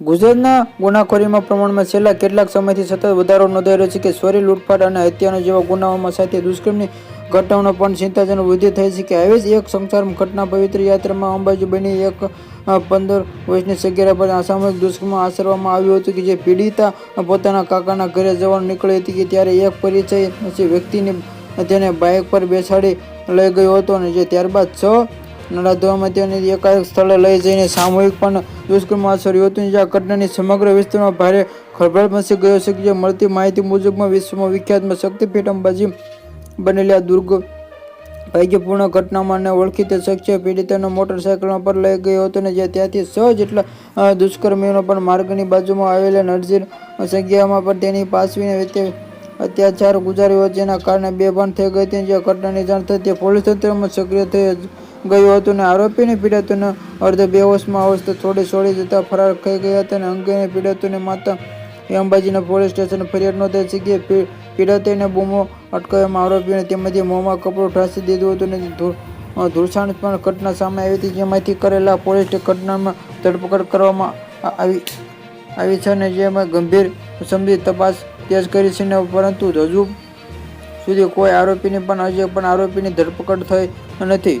ગુજરાતના ગુનાખોરીમાં પ્રમાણમાં છેલ્લા કેટલાક સમયથી સતત વધારો નોંધાઈ રહ્યો છે કે ચોરી લૂંટફાટ અને હત્યાના જેવા ગુનાઓમાં સાથે દુષ્કર્મની ઘટનાઓનો પણ ચિંતાજનક વૃદ્ધિ થઈ છે કે આવી જ એક સંસાર ઘટના પવિત્ર યાત્રામાં અંબાજી બની એક પંદર વર્ષની સગીરા પર અસામયિક દુષ્કર્મ આચરવામાં આવ્યું હતું કે જે પીડિતા પોતાના કાકાના ઘરે જવાનું નીકળી હતી કે ત્યારે એક પરિચય વ્યક્તિને તેને બાઇક પર બેસાડી લઈ ગયો હતો અને જે ત્યારબાદ છ નડાધોવામાં તેને એકાએક સ્થળે લઈ જઈને સામૂહિક પણ દુષ્કર્મ આચર્યું હતું. જે આ ઘટનાની સમગ્ર વિસ્તારમાં ભારે ખળભળ મચી ગયો છે જે મળતી માહિતી મુજબમાં વિશ્વમાં વિખ્યાતમાં શક્તિપીઠ અંબાજી બનેલી આ દુર્ગ ભાગ્યપૂર્ણ ઘટનામાં ને ઓળખીતા શક્ય પીડિતાને મોટરસાયકલ પર લઈ ગયો હતો ને જે ત્યાંથી સહજ જેટલા અ, દુષ્કર્મીઓનો પણ માર્ગની બાજુમાં આવેલા નરજીર સંખ્યામાં પણ તેની પાસવીને રીતે અત્યાચાર ગુજાર્યો. જેના કારણે બેભાન થઈ ગઈ હતી. જે ઘટનાની જાણ થતી પોલીસ તંત્રમાં સક્રિય થઈ ગયું હતું ને આરોપીને પીડાતોને અર્ધ બેહોશમાં અવસ્થા થોડી છોડી જતા ફરાર થઈ ગયા હતા અને અંગેને પીડાતોને માતા એ અંબાજીના પોલીસ સ્ટેશન ફરિયાદ નોંધાઈ છે કે પી- બૂમો અટકાવવામાં આરોપીને તેમાંથી મોંમાં કપડું ઠાંસી દીધું હતું અને ધૂળસાણ પણ ઘટના સામે આવી હતી જેમાંથી કરેલા પોલીસ ઘટનામાં ધરપકડ કરવામાં આવી આવી છે અને જેમાં ગંભીર સમજી તપાસ તેજ કરી છે ને પરંતુ હજુ સુધી કોઈ આરોપીની પણ હજી પણ આરોપીની ધરપકડ થઈ નથી.